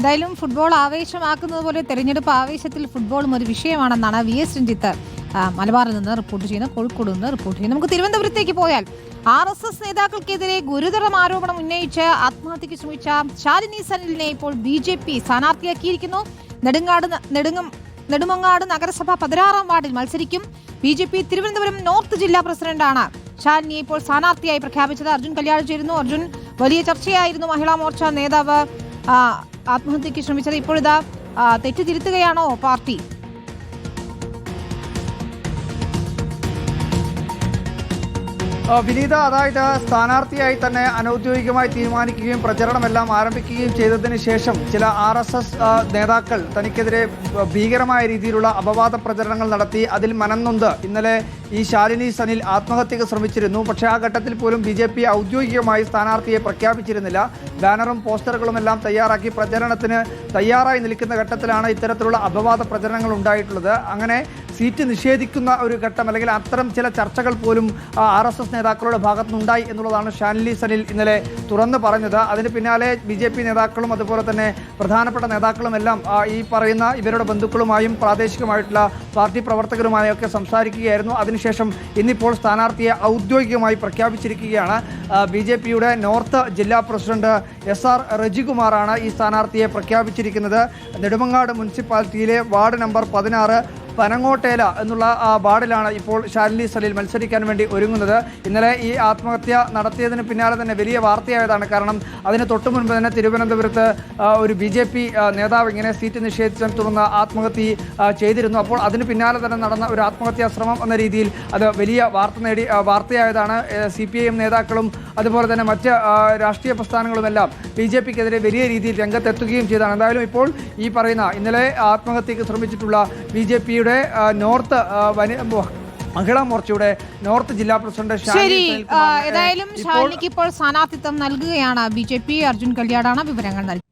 എന്തായാലും ഫുട്ബോൾ ആവേശമാക്കുന്നത് പോലെ തെരഞ്ഞെടുപ്പ് ആവേശത്തിൽ ഫുട്ബോളും ഒരു വിഷയമാണെന്നാണ് വി എസ് രഞ്ജിത്ത് മലബാറിൽ നിന്ന് റിപ്പോർട്ട് ചെയ്യുന്നത് കോഴിക്കോട് നിന്ന് റിപ്പോർട്ട് ചെയ്യുന്നത്. നമുക്ക് തിരുവനന്തപുരത്തേക്ക് പോയാൽ ആർ എസ് എസ് നേതാക്കൾക്കെതിരെ ഗുരുതരം ആരോപണം ഉന്നയിച്ച് ആത്മഹത്യക്ക് ശ്രമിച്ച ശാലിനി സനിലിനെ ഇപ്പോൾ ബി ജെ പി സ്ഥാനാർത്ഥിയാക്കിയിരിക്കുന്നു. നെടുങ്ങാട് നെടുങ്ങും നെടുമങ്ങാട് നഗരസഭ പതിനാറാം വാർഡിൽ മത്സരിക്കും. B J P Thiruvananthapuram north ജില്ലാ പ്രസിഡന്റാണ് ഷാലിനിയെ ഇപ്പോൾ സ്ഥാനാർത്ഥിയായി പ്രഖ്യാപിച്ചത്. അർജുൻ കല്യാൺ ചേരുന്നു. അർജുൻ വലിയ ചർച്ചയായിരുന്നു. മഹിളാ മോർച്ച നേതാവ് ആ, ആത്മഹത്യക്ക് ശ്രമിച്ചത്. ഇപ്പോഴിതാ ആ, തെറ്റ് തിരുത്തുകയാണോ പാർട്ടി? വിനീത അതായത് സ്ഥാനാർത്ഥിയായി തന്നെ അനൌദ്യോഗികമായി തീരുമാനിക്കുകയും പ്രചരണമെല്ലാം ആരംഭിക്കുകയും ചെയ്തതിന് ശേഷം ചില ആർ എസ് എസ് നേതാക്കൾ തനിക്കെതിരെ ഭീകരമായ രീതിയിലുള്ള അപവാദ പ്രചരണങ്ങൾ നടത്തി അതിൽ മനംനൊന്ത്. ഇന്നലെ ഈ ശാലിനി സനിൽ ആത്മഹത്യക്ക് ശ്രമിച്ചിരുന്നു. പക്ഷേ ആ ഘട്ടത്തിൽ പോലും ബി ജെ പി ഔദ്യോഗികമായി സ്ഥാനാർത്ഥിയെ പ്രഖ്യാപിച്ചിരുന്നില്ല. ബാനറും പോസ്റ്ററുകളും എല്ലാം തയ്യാറാക്കി പ്രചരണത്തിന് തയ്യാറായി നിൽക്കുന്ന ഘട്ടത്തിലാണ് ഇത്തരത്തിലുള്ള അപവാദ പ്രചരണങ്ങൾ ഉണ്ടായിട്ടുള്ളത്. അങ്ങനെ സീറ്റ് നിഷേധിക്കുന്ന ഒരു ഘട്ടം അല്ലെങ്കിൽ അത്തരം ചില ചർച്ചകൾ പോലും ആർ എസ് എസ് നേതാക്കളുടെ ഭാഗത്തുനിന്നുണ്ടായി എന്നുള്ളതാണ് ഷാൻലി സനിൽ ഇന്നലെ തുറന്നു പറഞ്ഞത്. അതിന് പിന്നാലെ ബി ജെ പി നേതാക്കളും അതുപോലെ തന്നെ പ്രധാനപ്പെട്ട നേതാക്കളും എല്ലാം ഈ പറയുന്ന ഇവരുടെ ബന്ധുക്കളുമായും പ്രാദേശികമായിട്ടുള്ള പാർട്ടി പ്രവർത്തകരുമായും ഒക്കെ സംസാരിക്കുകയായിരുന്നു. അതിനുശേഷം ഇന്നിപ്പോൾ സ്ഥാനാർത്ഥിയെ ഔദ്യോഗികമായി പ്രഖ്യാപിച്ചിരിക്കുകയാണ്. ബി ജെ പിയുടെ നോർത്ത് ജില്ലാ പ്രസിഡന്റ് എസ് ആർ റജികുമാറാണ് ഈ സ്ഥാനാർത്ഥിയെ പ്രഖ്യാപിച്ചിരിക്കുന്നത്. നെടുമങ്ങാട് മുനിസിപ്പാലിറ്റിയിലെ വാർഡ് നമ്പർ പതിനാറ് പനങ്ങോട്ടേല എന്നുള്ള വാർഡിലാണ് ഇപ്പോൾ ഷാലിനി സലീൽ മത്സരിക്കാൻ വേണ്ടി ഒരുങ്ങുന്നത്. ഇന്നലെ ഈ ആത്മഹത്യ നടത്തിയതിന് പിന്നാലെ തന്നെ വലിയ വാർത്തയായതാണ്. കാരണം അതിന് തൊട്ടു മുൻപ് തന്നെ തിരുവനന്തപുരത്ത് ഒരു ബി ജെ പി നേതാവ് ഇങ്ങനെ സീറ്റ് നിഷേധിച്ചതിനെ തുടർന്ന് ആത്മഹത്യ ചെയ്തിരുന്നു. അപ്പോൾ അതിന് പിന്നാലെ തന്നെ നടന്ന ഒരു ആത്മഹത്യാ ശ്രമം എന്ന രീതിയിൽ അത് വലിയ വാർത്ത നേടി വാർത്തയായതാണ്. സി പി ഐ എം നേതാക്കളും അതുപോലെ തന്നെ മറ്റ് രാഷ്ട്രീയ പ്രസ്ഥാനങ്ങളുമെല്ലാം ബി ജെ പിക്കെതിരെ വലിയ രീതിയിൽ രംഗത്തെത്തുകയും ചെയ്തതാണ് എന്തായാലും ഇപ്പോൾ ഈ പറയുന്ന ഇന്നലെ ആത്മഹത്യക്ക് ശ്രമിച്ചിട്ടുള്ള ബി ജെ പിയുടെ നോർത്ത് വനി മഹിളാ മോർച്ചയുടെ നോർത്ത് ജില്ലാ പ്രസിഡന്റ് ശരി ഏതായാലും ഷാലിനിക്ക് ഇപ്പോൾ സ്ഥാനാർത്ഥിത്വം നൽകുകയാണ് ബി ജെ പി. അർജുൻ കല്യാടാണ് വിവരങ്ങൾ നൽകി